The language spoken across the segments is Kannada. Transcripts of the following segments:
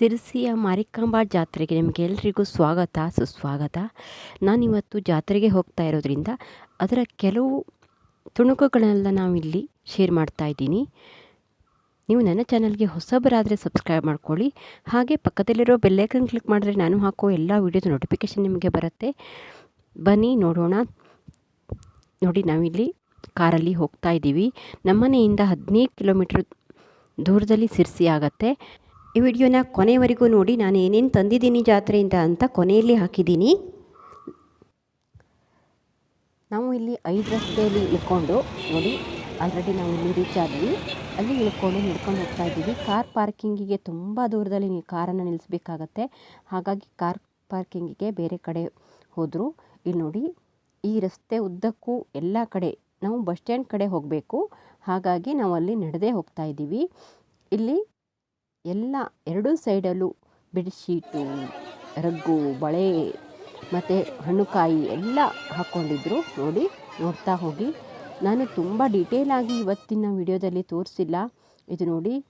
ಸಿರ್ಸಿಯ ಮಾರಿಕಾಂಬಾ ಜಾತ್ರೆಗೆ ನಿಮಗೆ ಎಲ್ರಿಗೂ ಸ್ವಾಗತ, ಸುಸ್ವಾಗತ. ನಾನಿವತ್ತು ಜಾತ್ರೆಗೆ ಹೋಗ್ತಾ ಇರೋದ್ರಿಂದ ಅದರ ಕೆಲವು ತುಣುಕುಗಳನ್ನೆಲ್ಲ ನಾವಿಲ್ಲಿ ಶೇರ್ ಮಾಡ್ತಾ ಇದ್ದೀನಿ. ನೀವು ನನ್ನ ಚಾನಲ್ಗೆ ಹೊಸಬರಾದರೆ ಸಬ್ಸ್ಕ್ರೈಬ್ ಮಾಡ್ಕೊಳ್ಳಿ. ಹಾಗೆ ಪಕ್ಕದಲ್ಲಿರೋ ಬೆಲ್ಲೈಕನ್ ಕ್ಲಿಕ್ ಮಾಡಿದ್ರೆ ನಾನು ಹಾಕೋ ಎಲ್ಲ ವೀಡಿಯೋದ ನೋಟಿಫಿಕೇಷನ್ ನಿಮಗೆ ಬರುತ್ತೆ. ಬನ್ನಿ ನೋಡೋಣ. ನೋಡಿ, ನಾವಿಲ್ಲಿ ಕಾರಲ್ಲಿ ಹೋಗ್ತಾ ಇದ್ದೀವಿ. ನಮ್ಮನೆಯಿಂದ ಹದಿನೈದು ಕಿಲೋಮೀಟ್ರ್ ದೂರದಲ್ಲಿ ಸಿರ್ಸಿ ಆಗತ್ತೆ. ಈ ವಿಡಿಯೋನ ಕೊನೆಯವರೆಗೂ ನೋಡಿ, ನಾನು ಏನೇನು ತಂದಿದ್ದೀನಿ ಜಾತ್ರೆಯಿಂದ ಅಂತ ಕೊನೆಯಲ್ಲಿ ಹಾಕಿದ್ದೀನಿ. ನಾವು ಇಲ್ಲಿ ಐದು ರಸ್ತೆಯಲ್ಲಿ ಇಳ್ಕೊಂಡು, ನೋಡಿ ಆಲ್ರೆಡಿ ನಾವು ಇಲ್ಲಿ ರೀಚ್ ಆದ್ವಿ. ಅಲ್ಲಿ ಇಳ್ಕೊಂಡು ನಡ್ಕೊಂಡು ಹೋಗ್ತಾ ಇದ್ದೀವಿ. ಕಾರ್ ಪಾರ್ಕಿಂಗಿಗೆ ತುಂಬ ದೂರದಲ್ಲಿ ನೀವು ಕಾರನ್ನು ನಿಲ್ಲಿಸ್ಬೇಕಾಗತ್ತೆ ಹಾಗಾಗಿ ಕಾರ್ ಪಾರ್ಕಿಂಗಿಗೆ ಬೇರೆ ಕಡೆ ಹೋದರು. ಇಲ್ಲಿ ನೋಡಿ, ಈ ರಸ್ತೆ ಉದ್ದಕ್ಕೂ ಎಲ್ಲ ಕಡೆ, ನಾವು ಬಸ್ ಸ್ಟ್ಯಾಂಡ್ ಕಡೆ ಹೋಗಬೇಕು. ಹಾಗಾಗಿ ನಾವು ಅಲ್ಲಿ ನಡೆದೇ ಹೋಗ್ತಾ ಇದ್ದೀವಿ. ಇಲ್ಲಿ ಎಲ್ಲ ಎರಡೂ ಸೈಡಲ್ಲೂ ಬೆಡ್ಶೀಟು ರಗ್ಗು, ಬಳೆ ಮತ್ತು ಹಣ್ಣುಕಾಯಿ ಎಲ್ಲ ಹಾಕ್ಕೊಂಡಿದ್ರು ನೋಡಿ, ನೋಡ್ತಾ ಹೋಗಿ. ನಾನು ತುಂಬ ಡೀಟೇಲಾಗಿ ಇವತ್ತಿನ ವಿಡಿಯೋದಲ್ಲಿ ತೋರಿಸಿಲ್ಲ. ಇದು ನೋಡಿ,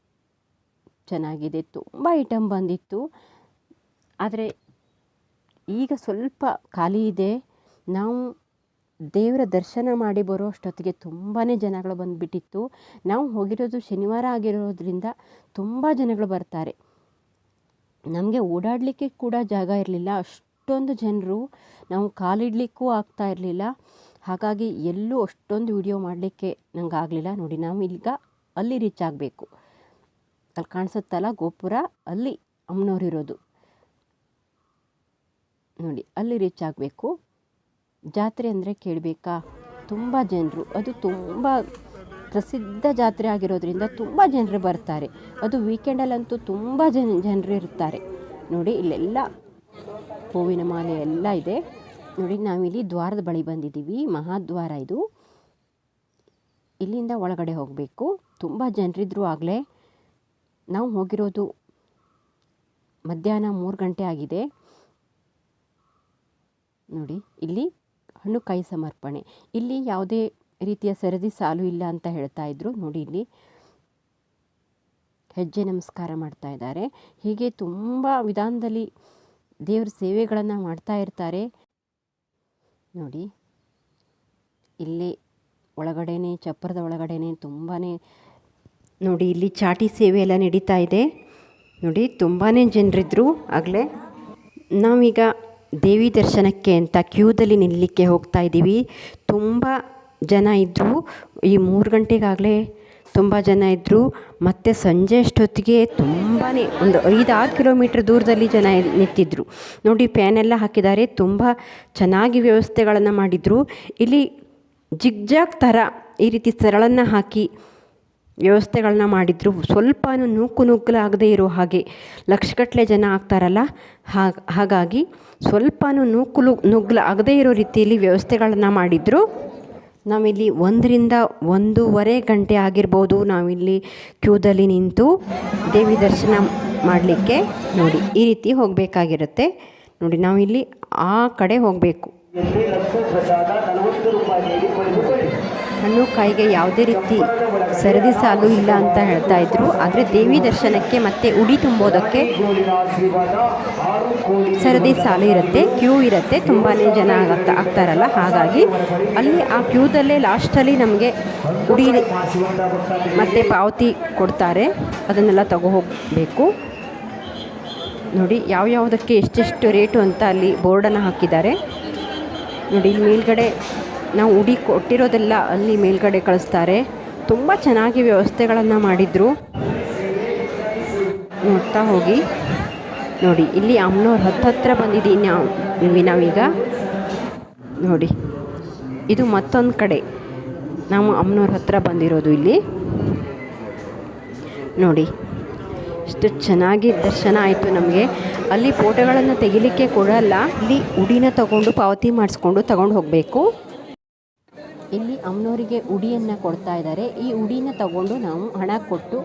ಚೆನ್ನಾಗಿದೆ. ತುಂಬ ಐಟಮ್ ಬಂದಿತ್ತು. ಆದರೆ ಈಗ ಸ್ವಲ್ಪ ಖಾಲಿ ಇದೆ. ನಾವು ದೇವರ ದರ್ಶನ ಮಾಡಿ ಬರೋ ಅಷ್ಟೊತ್ತಿಗೆ ತುಂಬಾ ಜನಗಳು ಬಂದುಬಿಟ್ಟಿತ್ತು. ನಾವು ಹೋಗಿರೋದು ಶನಿವಾರ ಆಗಿರೋದ್ರಿಂದ ತುಂಬ ಜನಗಳು ಬರ್ತಾರೆ. ನಮಗೆ ಓಡಾಡಲಿಕ್ಕೆ ಕೂಡ ಜಾಗ ಇರಲಿಲ್ಲ. ಅಷ್ಟೊಂದು ಜನರು ನಾವು ಕಾಲಿಡಲಿಕ್ಕೂ ಆಗ್ತಾ ಇರಲಿಲ್ಲ. ಹಾಗಾಗಿ ಎಲ್ಲೂ ಅಷ್ಟೊಂದು ವಿಡಿಯೋ ಮಾಡಲಿಕ್ಕೆ ನಂಗೆ ಆಗಲಿಲ್ಲ. ನೋಡಿ, ನಾವು ಈಗ ಅಲ್ಲಿ ರೀಚ್ ಆಗಬೇಕು. ಅಲ್ಲಿ ಕಾಣಿಸುತ್ತಲ್ಲ ಗೋಪುರ, ಅಲ್ಲಿ ಅಮ್ಮನವ್ರಿರೋದು ನೋಡಿ, ಅಲ್ಲಿ ರೀಚ್ ಆಗಬೇಕು. ಜಾತ್ರೆ ಅಂದರೆ ಕೇಳಬೇಕಾ? ತುಂಬ ಜನರು, ಅದು ತುಂಬ ಪ್ರಸಿದ್ಧ ಜಾತ್ರೆ ಆಗಿರೋದ್ರಿಂದ ತುಂಬ ಜನರು ಬರ್ತಾರೆ. ಅದು ವೀಕೆಂಡಲ್ಲಂತೂ ತುಂಬ ಜನ, ಜನರು ಇರ್ತಾರೆ. ನೋಡಿ, ಇಲ್ಲೆಲ್ಲ ಹೂವಿನ ಮಾಲೆ ಎಲ್ಲ ಇದೆ. ನೋಡಿ, ನಾವಿಲ್ಲಿ ದ್ವಾರದ ಬಳಿ ಬಂದಿದ್ದೀವಿ. ಮಹಾದ್ವಾರ ಇದು. ಇಲ್ಲಿಂದ ಒಳಗಡೆ ಹೋಗಬೇಕು. ತುಂಬ ಜನರಿದ್ದರೂ ಆಗಲೇ ನಾವು ಹೋಗಿರೋದು ಮಧ್ಯಾಹ್ನ ಮೂರು ಗಂಟೆ ಆಗಿದೆ. ನೋಡಿ, ಇಲ್ಲಿ ಹಣ್ಣುಕಾಯಿ ಸಮರ್ಪಣೆ. ಇಲ್ಲಿ ಯಾವುದೇ ರೀತಿಯ ಸರದಿ ಸಾಲು ಇಲ್ಲ ಅಂತ ಹೇಳ್ತಾ ಇದ್ರು. ನೋಡಿ ಇಲ್ಲಿ ಹೆಜ್ಜೆ ನಮಸ್ಕಾರ ಮಾಡ್ತಾ ಇದ್ದಾರೆ. ಹೀಗೆ ತುಂಬ ವಿಧಾನದಲ್ಲಿ ದೇವ್ರ ಸೇವೆಗಳನ್ನು ಮಾಡ್ತಾ ಇರ್ತಾರೆ. ನೋಡಿ, ಇಲ್ಲಿ ಒಳಗಡೆನೆ, ಚಪ್ಪರದ ಒಳಗಡೆನೆ ತುಂಬಾ ನೋಡಿ ಇಲ್ಲಿ ಚಾಟಿ ಸೇವೆ ಎಲ್ಲ ನಡೀತಾ ಇದೆ. ನೋಡಿ ತುಂಬಾ ಜನರಿದ್ದರು ಆಗಲೇ. ನಾವೀಗ ದೇವಿ ದರ್ಶನಕ್ಕೆ ಅಂತ ಕ್ಯೂದಲ್ಲಿ ನಿಲ್ಲಲಿಕ್ಕೆ ಹೋಗ್ತಾ ಇದ್ದೀವಿ. ತುಂಬ ಜನ ಇದ್ದರು ಈ ಮೂರು ಗಂಟೆಗಾಗಲೇ ತುಂಬ ಜನ ಇದ್ದರು ಮತ್ತು ಸಂಜೆ ಅಷ್ಟೊತ್ತಿಗೆ ತುಂಬಾ ಒಂದು ಐದು ಆರು ಕಿಲೋಮೀಟ್ರ್ ದೂರದಲ್ಲಿ ಜನ ನಿಂತಿದ್ದರು ನೋಡಿ ಫ್ಯಾನೆಲ್ಲ ಹಾಕಿದ್ದಾರೆ. ತುಂಬ ಚೆನ್ನಾಗಿ ವ್ಯವಸ್ಥೆಗಳನ್ನು ಮಾಡಿದರು. ಇಲ್ಲಿ ಜಿಗ್ಜಾಗ್ ಥರ ಈ ರೀತಿ ಸರಳನ್ನು ಹಾಕಿ ವ್ಯವಸ್ಥೆಗಳನ್ನ ಮಾಡಿದ್ರು. ಸ್ವಲ್ಪ ನೂಕು ನುಗ್ಗಲಾಗದೇ ಇರೋ ಹಾಗೆ ಲಕ್ಷಗಟ್ಟಲೆ ಜನ ಆಗ್ತಾರಲ್ಲ? ಹಾಗೆ ಹಾಗಾಗಿ ಸ್ವಲ್ಪ ನೂಕುಲು ನುಗ್ಲು ಆಗದೇ ಇರೋ ರೀತಿಯಲ್ಲಿ ವ್ಯವಸ್ಥೆಗಳನ್ನು ಮಾಡಿದರು. ನಾವಿಲ್ಲಿ ಒಂದರಿಂದ ಒಂದೂವರೆ ಗಂಟೆ ಆಗಿರ್ಬೋದು ನಾವಿಲ್ಲಿ ಕ್ಯೂದಲ್ಲಿ ನಿಂತು ದೇವಿ ದರ್ಶನ ಮಾಡಲಿಕ್ಕೆ ನೋಡಿ, ಈ ರೀತಿ ಹೋಗಬೇಕಾಗಿರುತ್ತೆ. ನೋಡಿ, ನಾವಿಲ್ಲಿ ಆ ಕಡೆ ಹೋಗಬೇಕು. ಹಣ್ಣು ಕಾಯಿಗೆ ಯಾವುದೇ ರೀತಿ ಸರದಿ ಸಾಲು ಇಲ್ಲ ಅಂತ ಹೇಳ್ತಾ ಇದ್ರು. ಆದರೆ ದೇವಿ ದರ್ಶನಕ್ಕೆ ಮತ್ತೆ ಉಡಿ ತುಂಬೋದಕ್ಕೆ ಸರದಿ ಸಾಲು ಇರುತ್ತೆ, ಕ್ಯೂ ಇರುತ್ತೆ ತುಂಬಾ ಜನ ಆಗ್ತಾ ಆಗ್ತಾರಲ್ಲ ಹಾಗಾಗಿ ಅಲ್ಲಿ ಆ ಕ್ಯೂದಲ್ಲೇ ಲಾಸ್ಟಲ್ಲಿ ನಮಗೆ ಉಡಿ ಮತ್ತೆ ಪಾವತಿ ಕೊಡ್ತಾರೆ. ಅದನ್ನೆಲ್ಲ ತಗೋ ಹೋಗಬೇಕು. ನೋಡಿ ಯಾವ್ಯಾವುದಕ್ಕೆ ಎಷ್ಟೆಷ್ಟು ರೇಟು ಅಂತ ಅಲ್ಲಿ ಬೋರ್ಡನ್ನು ಹಾಕಿದ್ದಾರೆ. ನೋಡಿ ಮೇಲ್ಗಡೆ ನಾವು ಉಡಿ ಕೊಟ್ಟಿರೋದೆಲ್ಲ ಅಲ್ಲಿ ಮೇಲ್ಗಡೆ ಕಳಿಸ್ತಾರೆ. ತುಂಬ ಚೆನ್ನಾಗಿ ವ್ಯವಸ್ಥೆಗಳನ್ನು ಮಾಡಿದರು. ನೋಡ್ತಾ ಹೋಗಿ. ನೋಡಿ, ಇಲ್ಲಿ ಅಮ್ಮನವ್ರ ಹತ್ತತ್ರ ಬಂದಿದ್ದೀನಿ ನಾವು ನಾವೀಗ. ನೋಡಿ, ಇದು ಮತ್ತೊಂದು ಕಡೆ. ನಾವು ಅಮ್ಮನವ್ರ ಹತ್ರ ಬಂದಿರೋದು ಇಲ್ಲಿ. ನೋಡಿ, ಇಷ್ಟು ಚೆನ್ನಾಗಿ ದರ್ಶನ ಆಯಿತು ನಮಗೆ. ಅಲ್ಲಿ ಫೋಟೋಗಳನ್ನು ತೆಗಿಲಿಕ್ಕೆ ಕೊಡಲ್ಲ. ಇಲ್ಲಿ ಉಡಿನ ತಗೊಂಡು ಪಾವತಿ ಮಾಡಿಸ್ಕೊಂಡು ತಗೊಂಡು ಹೋಗಬೇಕು. ಇಲ್ಲಿ ಅಮ್ಮನವರಿಗೆ ಉಡಿಯನ್ನು ಕೊಡ್ತಾ ಇದ್ದಾರೆ. ಈ ಉಡಿನ ತಗೊಂಡು ನಾವು ಹಣ ಕೊಟ್ಟು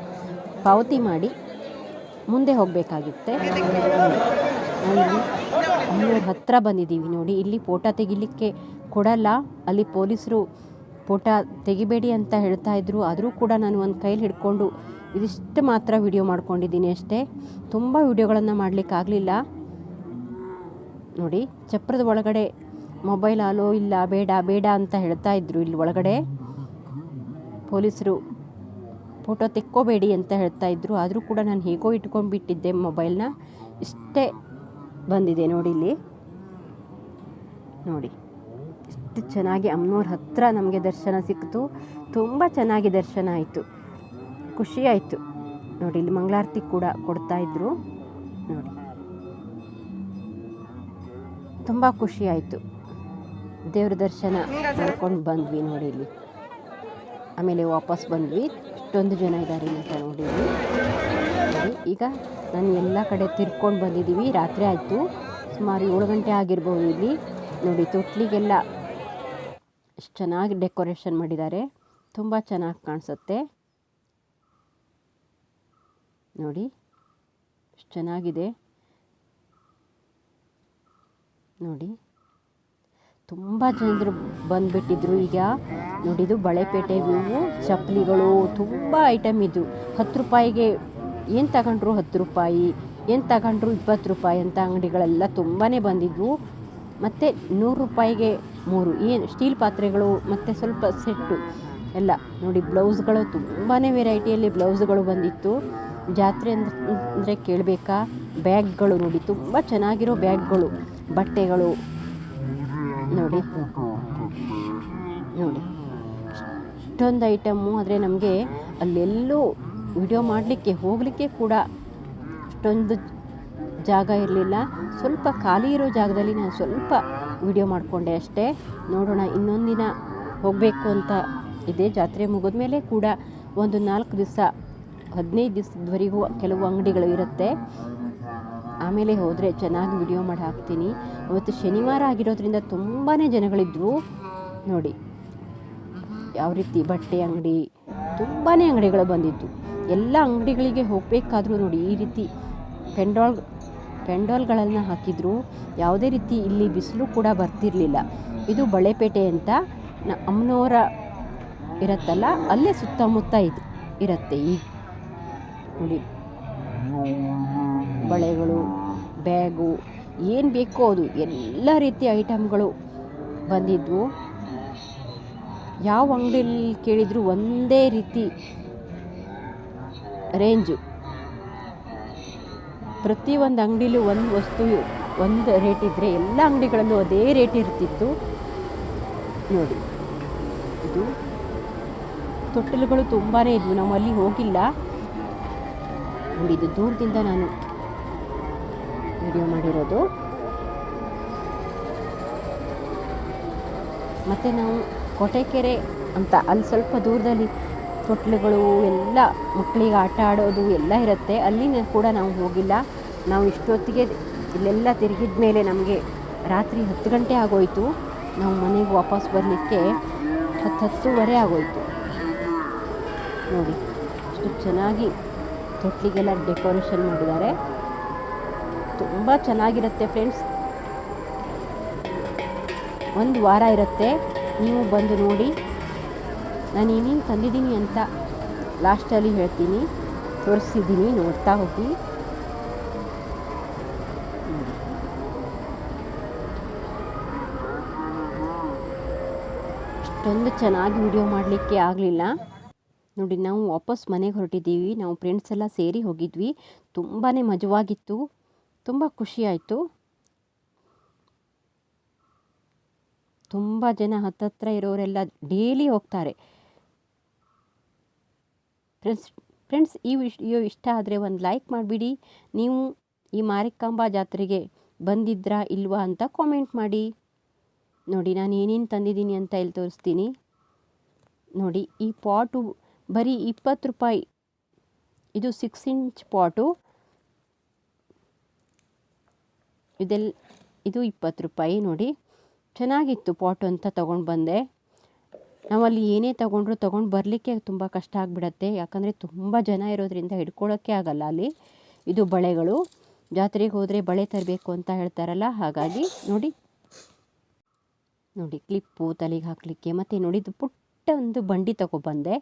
ಪಾವತಿ ಮಾಡಿ ಮುಂದೆ ಹೋಗಬೇಕಾಗುತ್ತೆ. ಅಮ್ಮನವ್ರ ಹತ್ರ ಬಂದಿದ್ದೀವಿ ನೋಡಿ. ಇಲ್ಲಿ ಫೋಟೋ ತೆಗಿಲಿಕ್ಕೆ ಕೊಡಲ್ಲ. ಅಲ್ಲಿ ಪೊಲೀಸರು ಫೋಟೋ ತೆಗಿಬೇಡಿ ಅಂತ ಹೇಳ್ತಾ ಇದ್ರು. ಆದರೂ ಕೂಡ ನಾನು ಒಂದು ಕೈಲಿ ಹಿಡ್ಕೊಂಡು ಇದಿಷ್ಟು ಮಾತ್ರ ವಿಡಿಯೋ ಮಾಡ್ಕೊಂಡಿದ್ದೀನಿ ಅಷ್ಟೇ. ತುಂಬ ವಿಡಿಯೋಗಳನ್ನು ಮಾಡಲಿಕ್ಕಾಗಲಿಲ್ಲ. ನೋಡಿ, ಚಪ್ರದ ಒಳಗಡೆ ಮೊಬೈಲ್ ಅಲೋ ಇಲ್ಲ, ಬೇಡ ಬೇಡ ಅಂತ ಹೇಳ್ತಾ ಇದ್ರು ಇಲ್ಲಿ ಒಳಗಡೆ. ಪೊಲೀಸರು ಫೋಟೋ ತೆಕ್ಕೋಬೇಡಿ ಅಂತ ಹೇಳ್ತಾ ಇದ್ರು. ಆದರೂ ಕೂಡ ನಾನು ಹೇಗೋ ಇಟ್ಕೊಂಡ್ಬಿಟ್ಟಿದ್ದೆ ಮೊಬೈಲ್ನ ಇಷ್ಟೇ ಬಂದಿದೆ ನೋಡಿ ಇಲ್ಲಿ. ನೋಡಿ, ಇಷ್ಟು ಚೆನ್ನಾಗಿ ಅಮ್ಮನವ್ರ ಹತ್ರ ನಮಗೆ ದರ್ಶನ ಸಿಕ್ತು. ತುಂಬ ಚೆನ್ನಾಗಿ ದರ್ಶನ ಆಯಿತು. ಖುಷಿ ಆಯಿತು. ನೋಡಿ, ಇಲ್ಲಿ ಮಂಗಳಾರತಿ ಕೂಡ ಕೊಡ್ತಾ ಇದ್ರು. ನೋಡಿ, ತುಂಬ ಖುಷಿ ಆಯಿತು. ದೇವ್ರ ದರ್ಶನ ಮಾಡ್ಕೊಂಡು ಬಂದ್ವಿ ನೋಡಿ ಇಲ್ಲಿ. ಆಮೇಲೆ ವಾಪಸ್ ಬಂದ್ವಿ. ಇಷ್ಟೊಂದು ಜನ ಇದ್ದಾರೆ ಅಂತ ನೋಡಿದ್ವಿ. ನೋಡಿ ಈಗ ನಾನು ಎಲ್ಲ ಕಡೆ ತಿರ್ಕೊಂಡು ಬಂದಿದ್ದೀವಿ. ರಾತ್ರಿ ಆಯಿತು. ಸುಮಾರು ಏಳು ಗಂಟೆ ಆಗಿರ್ಬೋದು ಇಲ್ಲಿ. ನೋಡಿ, ತೊಟ್ಲಿಗೆಲ್ಲ ಎಷ್ಟು ಚೆನ್ನಾಗಿ ಡೆಕೋರೇಷನ್ ಮಾಡಿದ್ದಾರೆ. ತುಂಬ ಚೆನ್ನಾಗಿ ಕಾಣಿಸುತ್ತೆ. ನೋಡಿ, ಎಷ್ಟು ಚೆನ್ನಾಗಿದೆ. ನೋಡಿ ತುಂಬ ಜನರು ಬಂದುಬಿಟ್ಟಿದ್ರು ಈಗ. ನೋಡಿದ್ದು ಬಳೆಪೇಟೆ ಹೂವು, ಚಪ್ಪಲಿಗಳು, ತುಂಬ ಐಟಮ್ ಇದ್ದವು ಹತ್ತು ರೂಪಾಯಿಗೆ ಏನು ತಗೊಂಡ್ರು ಹತ್ತು ರೂಪಾಯಿ, ಏನು ತಗೊಂಡ್ರು ಇಪ್ಪತ್ತು ರೂಪಾಯಿ ಅಂತ ಅಂಗಡಿಗಳೆಲ್ಲ ತುಂಬಾ ಬಂದಿದ್ವು. ಮತ್ತು ನೂರು ರೂಪಾಯಿಗೆ ಮೂರು, ಏನು ಸ್ಟೀಲ್ ಪಾತ್ರೆಗಳು, ಮತ್ತು ಸ್ವಲ್ಪ ಸೆಟ್ಟು ಎಲ್ಲ. ನೋಡಿ, ಬ್ಲೌಸ್ಗಳು ತುಂಬಾ ವೆರೈಟಿಯಲ್ಲಿ ಬ್ಲೌಸ್ಗಳು ಬಂದಿತ್ತು. ಜಾತ್ರೆ ಅಂದ್ರೆ ಕೇಳಬೇಕಾ? ಬ್ಯಾಗ್ಗಳು ನೋಡಿ, ತುಂಬ ಚೆನ್ನಾಗಿರೋ ಬ್ಯಾಗ್ಗಳು, ಬಟ್ಟೆಗಳು. ನೋಡಿ. ನೋಡಿ. ಇಷ್ಟೊಂದು ಐಟಮ್ಮು ಆದರೆ ನಮಗೆ ಅಲ್ಲೆಲ್ಲೂ ವಿಡಿಯೋ ಮಾಡಲಿಕ್ಕೆ, ಹೋಗಲಿಕ್ಕೆ ಕೂಡ ಅಷ್ಟೊಂದು ಜಾಗ ಇರಲಿಲ್ಲ. ಸ್ವಲ್ಪ ಖಾಲಿ ಇರೋ ಜಾಗದಲ್ಲಿ ನಾನು ಸ್ವಲ್ಪ ವಿಡಿಯೋ ಮಾಡಿಕೊಂಡೆ ಅಷ್ಟೇ. ನೋಡೋಣ, ಇನ್ನೊಂದು ದಿನ ಹೋಗಬೇಕು ಅಂತ ಇದೆ. ಜಾತ್ರೆ ಮುಗಿದ ಮೇಲೆ ಕೂಡ ಒಂದು ನಾಲ್ಕು ದಿವಸ, ಹದಿನೈದು ದಿವಸದವರೆಗೂ ಕೆಲವು ಅಂಗಡಿಗಳು ಇರುತ್ತೆ. ಆಮೇಲೆ ಹೋದರೆ ಚೆನ್ನಾಗಿ ವಿಡಿಯೋ ಮಾಡಿ ಹಾಕ್ತೀನಿ. ಇವತ್ತು ಶನಿವಾರ ಆಗಿರೋದ್ರಿಂದ ತುಂಬಾ ಜನಗಳಿದ್ದರು ನೋಡಿ, ಯಾವ ರೀತಿ ಬಟ್ಟೆ, ಅಂಗಡಿ ತುಂಬಾ ಅಂಗಡಿಗಳು ಬಂದಿತ್ತು ಎಲ್ಲ ಅಂಗಡಿಗಳಿಗೆ ಹೋಗಬೇಕಾದ್ರೂ ನೋಡಿ, ಈ ರೀತಿ ಪೆಂಡಾಲ್, ಪೆಂಡಾಲ್ಗಳನ್ನು ಹಾಕಿದ್ರು. ಯಾವುದೇ ರೀತಿ ಇಲ್ಲಿ ಬಿಸಿಲು ಕೂಡ ಬರ್ತಿರಲಿಲ್ಲ. ಇದು ಬಳೆಪೇಟೆ ಅಂತ ನ ಅಮ್ಮನವರ ಇರುತ್ತಲ್ಲ, ಅಲ್ಲೇ ಸುತ್ತಮುತ್ತ ಇದು, ಇರುತ್ತೆ ಈ ನೋಡಿ ಬಳೆಗಳು, ಬ್ಯಾಗು, ಏನು ಬೇಕೋ ಅದು, ಎಲ್ಲ ರೀತಿಯ ಐಟಮ್ಗಳು ಬಂದಿದ್ವು. ಯಾವ ಅಂಗಡಿಯಲ್ಲಿ ಕೇಳಿದರೂ ಒಂದೇ ರೀತಿ ರೇಂಜು. ಪ್ರತಿಯೊಂದು ಅಂಗಡಿಲೂ ಒಂದು ವಸ್ತು, ಒಂದು ರೇಟ್ ಇದ್ದರೆ ಎಲ್ಲ ಅಂಗಡಿಗಳಲ್ಲೂ ಅದೇ ರೇಟ್ ಇರ್ತಿತ್ತು. ನೋಡಿ, ಇದು ತೊಟ್ಟಿಲುಗಳು ತುಂಬಾ ಇದ್ವು. ನಾವು ಅಲ್ಲಿ ಹೋಗಿಲ್ಲ. ನೋಡಿ ಇದು ದೂರದಿಂದ ನಾನು ವಿಡಿಯೋ ಮಾಡಿರೋದು. ಮತ್ತು ನಾವು ಕೊಟೆಕೆರೆ ಅಂತ, ಅಲ್ಲಿ ಸ್ವಲ್ಪ ದೂರದಲ್ಲಿ ತೊಟ್ಲುಗಳು, ಎಲ್ಲ ಮಕ್ಕಳಿಗೆ ಆಟ ಆಡೋದು ಎಲ್ಲ ಇರುತ್ತೆ. ಅಲ್ಲಿ ಕೂಡ ನಾವು ಹೋಗಿಲ್ಲ. ನಾವು ಇಷ್ಟೊತ್ತಿಗೆ ಇಲ್ಲೆಲ್ಲ ತಿರುಗಿದ ಮೇಲೆ ನಮಗೆ ರಾತ್ರಿ ಹತ್ತು ಗಂಟೆ ಆಗೋಯಿತು. ನಾವು ಮನೆಗೆ ವಾಪಸ್ ಬರಲಿಕ್ಕೆ ಹತ್ತು ಹತ್ತೂವರೆ ಆಗೋಯಿತು. ನೋಡಿ ಅಷ್ಟು ಚೆನ್ನಾಗಿ ತೊಟ್ಲಿಗೆಲ್ಲ ಡೆಕೋರೇಷನ್ ಮಾಡಿದ್ದಾರೆ. ತುಂಬ ಚೆನ್ನಾಗಿರುತ್ತೆ ಫ್ರೆಂಡ್ಸ್. ಒಂದು ವಾರ ಇರುತ್ತೆ. ನೀವು ಬಂದು ನೋಡಿ. ನಾನು ಏನೇನು ತಂದಿದ್ದೀನಿ ಅಂತ ಲಾಸ್ಟಲ್ಲಿ ಹೇಳ್ತೀನಿ. ತೋರಿಸಿದ್ದೀನಿ ನೋಡ್ತಾ ಹೋಗಿ. ಅಷ್ಟೊಂದು ಚೆನ್ನಾಗಿ ವಿಡಿಯೋ ಮಾಡಲಿಕ್ಕೆ ಆಗಲಿಲ್ಲ. ನೋಡಿ, ನಾವು ವಾಪಸ್ ಮನೆಗೆ ಹೊರಟಿದ್ದೀವಿ. ನಾವು ಫ್ರೆಂಡ್ಸ್ ಎಲ್ಲ ಸೇರಿ ಹೋಗಿದ್ವಿ. ತುಂಬಾ ಮಜವಾಗಿತ್ತು. ತುಂಬ ಖುಷಿ ಆಯಿತು ತುಂಬ ಜನ ಹತ್ತತ್ರ ಇರೋರೆಲ್ಲ ಡೇಲಿ ಹೋಗ್ತಾರೆ. ಫ್ರೆಂಡ್ಸ್ ಫ್ರೆಂಡ್ಸ್ ಈ ವಿಡಿಯೋ ಇಷ್ಟ ಆದರೆ ಒಂದು ಲೈಕ್ ಮಾಡಿಬಿಡಿ. ನೀವು ಈ ಮಾರಿಕಾಂಬ ಜಾತ್ರೆಗೆ ಬಂದಿದ್ರಾ ಇಲ್ವಾ ಅಂತ ಕಾಮೆಂಟ್ ಮಾಡಿ. ನೋಡಿ, ನಾನು ಏನೇನು ತಂದಿದ್ದೀನಿ ಅಂತ ಇಲ್ಲಿ ತೋರಿಸ್ತೀನಿ. ನೋಡಿ, ಈ ಪಾಟು ಬರೀ ಇಪ್ಪತ್ತು ರೂಪಾಯಿ, ಇದು ಸಿಕ್ಸ್ ಇಂಚ್ ಪಾಟು ಇದೆಲ್ಲ ಇದು ಇಪ್ಪತ್ತು ರೂಪಾಯಿ ನೋಡಿ. ಚೆನ್ನಾಗಿತ್ತು ಪಾಟು ಅಂತ ತೊಗೊಂಡು ಬಂದೆ. ನಾವಲ್ಲಿ ಏನೇ ತೊಗೊಂಡ್ರು ತೊಗೊಂಡು ಬರಲಿಕ್ಕೆ ತುಂಬ ಕಷ್ಟ ಆಗಿಬಿಡತ್ತೆ. ಯಾಕಂದರೆ ತುಂಬ ಜನ ಇರೋದ್ರಿಂದ ಹಿಡ್ಕೊಳ್ಳೋಕ್ಕೆ ಆಗಲ್ಲ ಅಲ್ಲಿ. ಇದು ಬಳೆಗಳು. ಜಾತ್ರೆಗೆ ಹೋದರೆ ಬಳೆ ತರಬೇಕು ಅಂತ ಹೇಳ್ತಾರಲ್ಲ, ಹಾಗಾಗಿ ನೋಡಿ. ನೋಡಿ, ಕ್ಲಿಪ್ಪು ತಲೆಗೆ ಹಾಕಲಿಕ್ಕೆ ಮತ್ತು ನೋಡಿದ್ದು ಪುಟ್ಟ ಒಂದು ಬಂಡಿ ತಗೊಬಂದೆ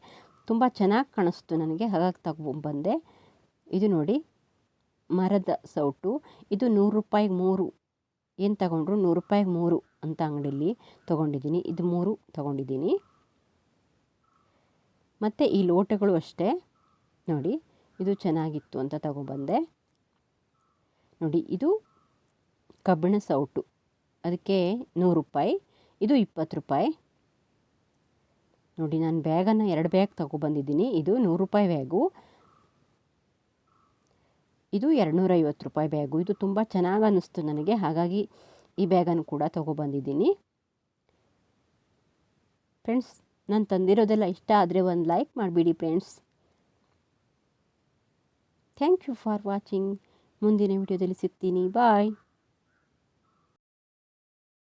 ತುಂಬ ಚೆನ್ನಾಗಿ ಕಾಣಿಸ್ತು ನನಗೆ, ಹಾಗಾಗಿ ತಗೊಂಬಂದೆ ಇದು ನೋಡಿ. ಮರದ ಸೌಟು ಇದು ನೂರು ರೂಪಾಯಿಗೆ ಮೂರು. ಏನು ತಗೊಂಡ್ರು? ನೂರು ರೂಪಾಯಿಗೆ ಮೂರು ಅಂತ ಅಂಗಡಿಯಲ್ಲಿ ತೊಗೊಂಡಿದ್ದೀನಿ. ಇದು ಮೂರು ತೊಗೊಂಡಿದ್ದೀನಿ. ಮತ್ತು ಈ ಲೋಟಗಳು ಅಷ್ಟೇ. ನೋಡಿ, ಇದು ಚೆನ್ನಾಗಿತ್ತು ಅಂತ ತಗೊಬಂದೆ ನೋಡಿ, ಇದು ಕಬ್ಬಿಣ ಸೌಟು ಅದಕ್ಕೆ ನೂರು ರೂಪಾಯಿ ಇದು ಇಪ್ಪತ್ತು ರೂಪಾಯಿ. ನೋಡಿ, ನಾನು ಬ್ಯಾಗನ್ನು ಎರಡು ಬ್ಯಾಗ್ ತಗೊಬಂದಿದ್ದೀನಿ ಇದು ನೂರು ರೂಪಾಯಿ ಬ್ಯಾಗು. ಇದು ಎರಡುನೂರೈವತ್ತು ರೂಪಾಯಿ ಬ್ಯಾಗು. ಇದು ತುಂಬ ಚೆನ್ನಾಗಿ ಅನ್ನಿಸ್ತು ನನಗೆ. ಹಾಗಾಗಿ ಈ ಬ್ಯಾಗನ್ನು ಕೂಡ ತೊಗೊಬಂದಿದ್ದೀನಿ. ಫ್ರೆಂಡ್ಸ್, ನಾನು ತಂದಿರೋದೆಲ್ಲ ಇಷ್ಟ ಆದರೆ ಒಂದು ಲೈಕ್ ಮಾಡಿಬಿಡಿ friends. Thank you for watching. ಮುಂದಿನ ವಿಡಿಯೋದಲ್ಲಿ ಸಿಗ್ತೀನಿ. ಬಾಯ್.